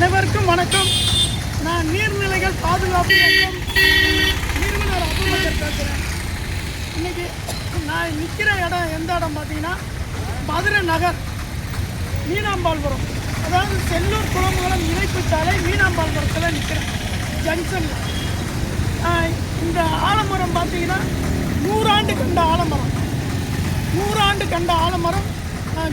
அனைவருக்கும் வணக்கம். நான் நீர்நிலைகள் பாதுகாப்பு இயக்கம் நிறுவனர் அபுபக்கர் பேசுகிறேன் இன்னைக்கு நான் நிற்கிற இடம் எந்த இடம் பார்த்தீங்கன்னா மதுரை நகர் மீனாம்பாள்புரம். அதாவது செல்லூர் குளமுகலம் இணைப்பு சாலை மீனாம்பாள்புரத்தில் நிற்கிறேன் ஜங்ஷனில். இந்த ஆலமரம் பார்த்தீங்கன்னா நூறாண்டு கண்ட ஆலமரம். நூறாண்டு கண்ட ஆலமரம்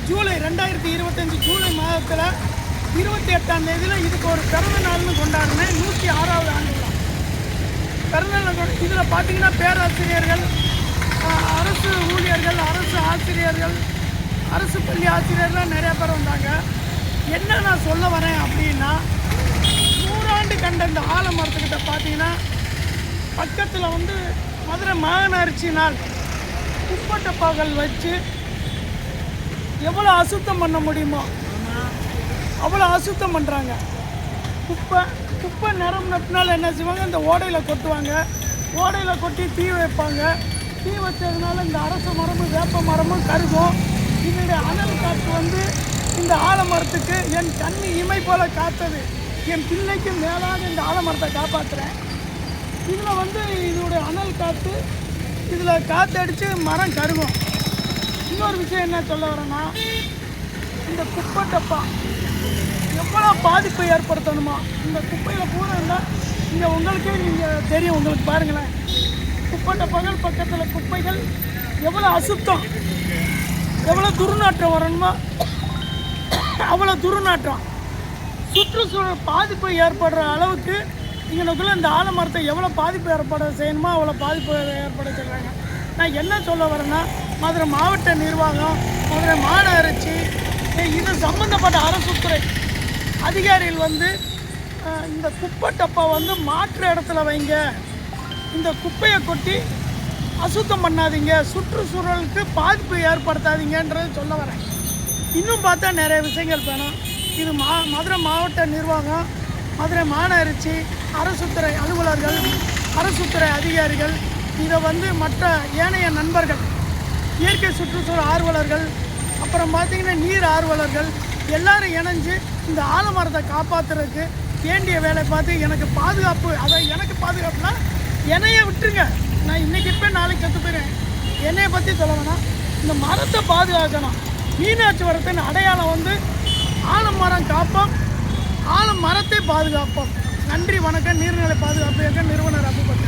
ஜூலை ரெண்டாயிரத்தி இருபத்தஞ்சி ஜூலை மாதத்தில் இருபத்தி எட்டாம் தேதியில் இதுக்கு ஒரு பிறந்த நாள்னு கொண்டாடினேன் நூற்றி ஆறாவது ஆண்டு விழா பிறந்த நாள் இதில் பார்த்தீங்கன்னா பேராசிரியர்கள் அரசு ஊழியர்கள் அரசு ஆசிரியர்கள் அரசு பள்ளி ஆசிரியர்லாம் நிறைய பேர் வந்தாங்க. என்ன நான் சொல்ல வரேன் அப்படின்னா நூறாண்டு கண்ட இந்த ஆலமரத்துக்கிட்ட பார்த்தீங்கன்னா பக்கத்தில் வந்து மதுரை மாநகராட்சி நாள் குப்பட்டப்பாக்கள் வச்சு எவ்வளோ அசுத்தம் பண்ண முடியுமோ அவ்வளோ அசுத்தம் பண்ணுறாங்க குப்பை குப்பை நிரம்பினதுனால என்ன செய்வாங்க? இந்த ஓடையில் கொட்டுவாங்க. ஓடையில் கொட்டி தீ வைப்பாங்க. தீ வச்சதுனால இந்த அரச மரமும் வேப்ப மரமும் கருகும். இதனுடைய அனல் காற்று வந்து இந்த ஆலமரத்துக்கு என் தண்ணி இமை போல காத்தது. என் பிள்ளைக்கு மேலாக இந்த ஆலமரத்தை காப்பாற்றுறேன் இதில் வந்து இதோடைய அனல் காற்று இதில் காற்றடிச்சு மரம் கருகும். இன்னொரு விஷயம் என்ன சொல்ல வரேன்னா இந்த குப்பை டப்பா எவ்வளோ பாதிப்பை ஏற்படுத்தணுமா? இந்த குப்பையில் பூரா இருந்தால் இங்கே உங்களுக்கே நீங்கள் தெரியும் உங்களுக்கு பாருங்களேன். குப்பைட்ட பகல் பக்கத்தில் குப்பைகள் எவ்வளோ அசுத்தம் எவ்வளோ துர்நாற்றம் வரணுமோ? அவ்வளோ துர்நாற்றம். சுற்றுச்சூழல் பாதிப்பு ஏற்படுற அளவுக்கு இங்கனுக்குள்ள இந்த ஆலமரத்தை எவ்வளோ பாதிப்பு ஏற்பட செய்யணுமோ அவ்வளோ பாதிப்பு ஏற்பட செய்கிறாங்க நான் என்ன சொல்ல வரேன்னா மதுரை மாவட்ட நிர்வாகம் மதுரை மாநகராட்சி இது சம்மந்தப்பட்ட அரசுத்துறை அதிகாரிகள் வந்து இந்த குப்பை டப்பா வந்து மாற்று இடத்துல வைங்க. இந்த குப்பையை கொட்டி அசுத்தம் பண்ணாதீங்க. சுற்றுச்சூழலுக்கு பாதிப்பு ஏற்படுத்தாதீங்கன்றது சொல்ல வரேன். இன்னும் பார்த்தா நிறைய விஷயங்கள் வேணும். இது மா மதுரை மாவட்ட நிர்வாகம் மதுரை மாநகராட்சி அரசுத்துறை அலுவலர்கள் அரசுத்துறை அதிகாரிகள் இதை வந்து மற்ற ஏனைய நண்பர்கள் இயற்கை சுற்றுச்சூழல் ஆர்வலர்கள் அப்புறம் பார்த்திங்கன்னா நீர் ஆர்வலர்கள் எல்லாரும் இணைஞ்சு இந்த ஆலமரத்தை காப்பாற்றுறதுக்கு வேண்டிய வேலை பார்த்து எனக்கு பாதுகாப்பு அதை எனக்கு பாதுகாப்புனா என்னைய விட்டுருங்க. நான் இன்னைக்கு இப்போ நாளைக்கு செத்து போயிடுவேன். என்னையை பற்றி சொல்ல வேணாம். இந்த மரத்தை பாதுகாக்கணும். மீனாட்சி வரத்தின் அடையாளம் வந்து ஆலமரம் காப்போம். ஆலமரத்தை பாதுகாப்போம். நன்றி வணக்கம். நீர்நிலை பாதுகாப்பு இயக்க நிறுவனர் அபுபக்கர்.